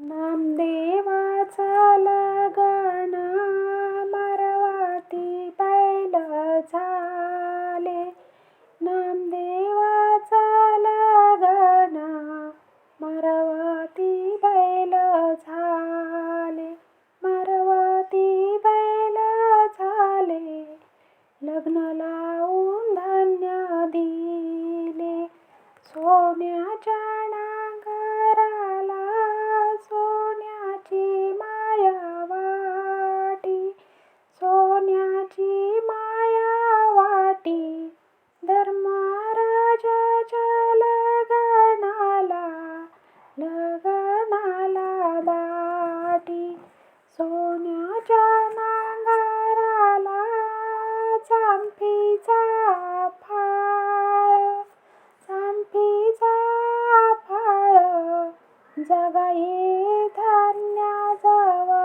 नामदेवाचा लगना मारवाती बैल झाले. नामदेवाचा लगना मारवाती बैल झाले. मारवाती बैल झाले. लग्नाला सोन्याच्या नांगराला चांपीचा फाळ चांपीचा फाळ. जगाई धान्याजवळ